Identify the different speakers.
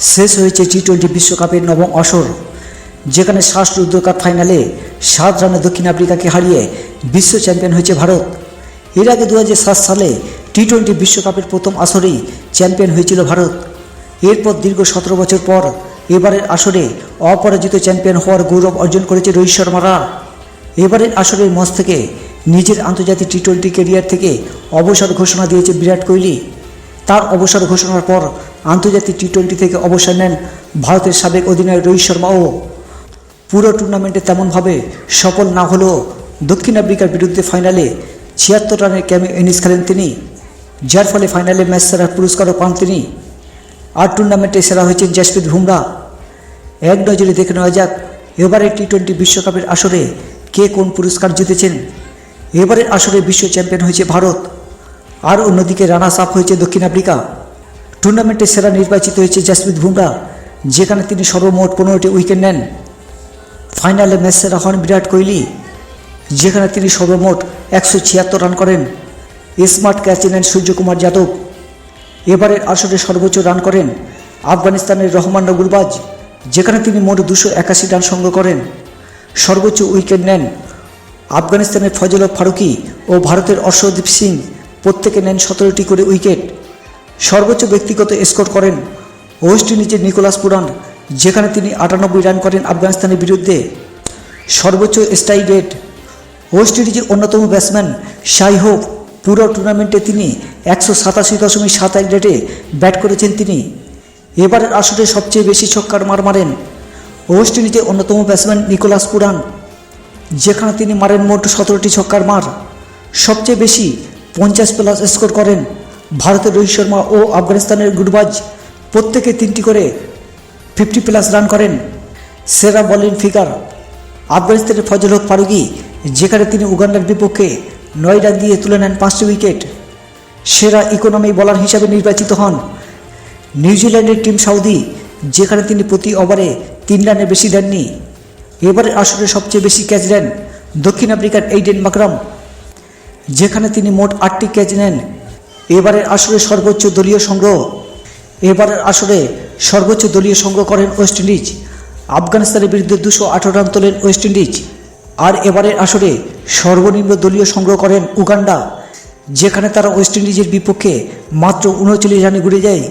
Speaker 1: শেষ হয়েছে T twenty বিশ্বকাপের নবম আসর, যেখানে শ্বাসরুদ্ধ কাপ ফাইনালে সাত রানে দক্ষিণ আফ্রিকাকে হারিয়ে বিশ্ব চ্যাম্পিয়ন হয়েছে ভারত। এর আগে দু হাজার সাত সালে টি টোয়েন্টি বিশ্বকাপের প্রথম আসরেই চ্যাম্পিয়ন হয়েছিল ভারত। এরপর দীর্ঘ সতেরো বছর পর এবারের আসরে অপরাজিত চ্যাম্পিয়ন হওয়ার গৌরব অর্জন করেছে রোহিত শর্মারা। এবারের আসরের মঞ্চ থেকে নিজের আন্তর্জাতিক টি টোয়েন্টি কেরিয়ার থেকে অবসর ঘোষণা দিয়েছে বিরাট কোহলি। তার অবসর ঘোষণার পর আন্তর্জাতিক টি টোয়েন্টি থেকে অবসর নেন ভারতের সাবেক অধিনায়ক রোহিত শর্মাও। পুরো টুর্নামেন্টে তেমনভাবে সফল না হলেও দক্ষিণ আফ্রিকার বিরুদ্ধে ফাইনালে ছিয়াত্তর রানের ক্যামে ইনিংস খেলেন তিনি, যার ফলে ফাইনালে ম্যাচ সেরার পুরস্কারও পান তিনি। আর টুর্নামেন্টে সেরা হয়েছেন জাসপ্রীত বুমরা। এক নজরে দেখে নেওয়া যাক এবারে টি টোয়েন্টি বিশ্বকাপের আসরে কে কোন পুরস্কার জিতেছেন। এবারের আসরে বিশ্ব চ্যাম্পিয়ন হয়েছে ভারত। আর অন্যদিকে রানার্স আপ হয়েছে দক্ষিণ আফ্রিকা। টুর্নামেন্টে সেরা নির্বাচিত হয়েছে জাসপ্রীত বুমরা, যেখানে তিনি সর্বমোট পনেরোটি উইকেট নেন। ফাইনালে ম্যাচ সেরা হন বিরাট কোহলি, যেখানে তিনি সর্বমোট একশো ছিয়াত্তর রান করেন। স্মার্ট ক্যাচ নেন সূর্যকুমার যাদব। এবারের আসরে সর্বোচ্চ রান করেন আফগানিস্তানের রহমান নগুলবাজ যেখানে তিনি মোট দুশো একাশি রান সংগ্রহ করেন। সর্বোচ্চ উইকেট নেন আফগানিস্তানের ফজল ফারুকি ও ভারতের অর্শদীপ সিং প্রত্যেকে নেন সতেরোটি করে উইকেট। সর্বোচ্চ ব্যক্তিগত স্কোর করেন ওয়েস্ট ইন্ডিজের নিকোলাস পুরান, যেখানে তিনি আটানব্বই রান করেন আফগানিস্তানের বিরুদ্ধে। সর্বোচ্চ স্ট্রাইক রেট, ওয়েস্ট ইন্ডিজের অন্যতম ব্যাটসম্যান শাই হোপ পুরো টুর্নামেন্টে তিনি একশো সাতাশি দশমিক সাত এক রেটে ব্যাট করেছেন তিনি। এবারের আসরে সবচেয়ে বেশি ছক্কার মার মারেন ওয়েস্ট ইন্ডিজের অন্যতম ব্যাটসম্যান নিকোলাস পুরান, যেখানে তিনি মারেন মোট সতেরোটি ছক্কার মার। সবচেয়ে বেশি পঞ্চাশ প্লাস স্কোর করেন। ভারতের রোহিত শর্মা ও আফগানিস্তানের গুডবাজ প্রত্যেকে তিনটি করে ফিফটি প্লাস রান করেন। সেরা বলিং ফিগার আফগানিস্তানের ফজল হক ফারুকি, যেখানে তিনি উগান্ডার বিপক্ষে নয় রান দিয়ে তুলে নেন পাঁচটি উইকেট সেরা ইকোনমি বলার হিসাবে নির্বাচিত হন। নিউজিল্যান্ডের টিম সাউদি, যেখানে তিনি প্রতি ওভারে তিন রানে বেশি দেননি। এবারের আসরে সবচেয়ে বেশি ক্যাচ দেন দক্ষিণ আফ্রিকার এইডেন মাকরাম। যেখানে তিনি মোট আটটি ক্যাচ নেন। এবারের আসরে সর্বোচ্চ দলীয় সংগ্রহ। এবারের আসরে সর্বোচ্চ দলীয় সংগ্রহ করেন ওয়েস্ট ইন্ডিজ। আফগানিস্তানের বিরুদ্ধে দুশো আঠারো রান তোলেন ওয়েস্ট ইন্ডিজ। আর এবারের আসরে সর্বনিম্ন দলীয় সংগ্রহ করেন উগান্ডা, যেখানে তারা ওয়েস্ট ইন্ডিজের বিপক্ষে মাত্র উনচল্লিশ রানে ঘুরে যায়।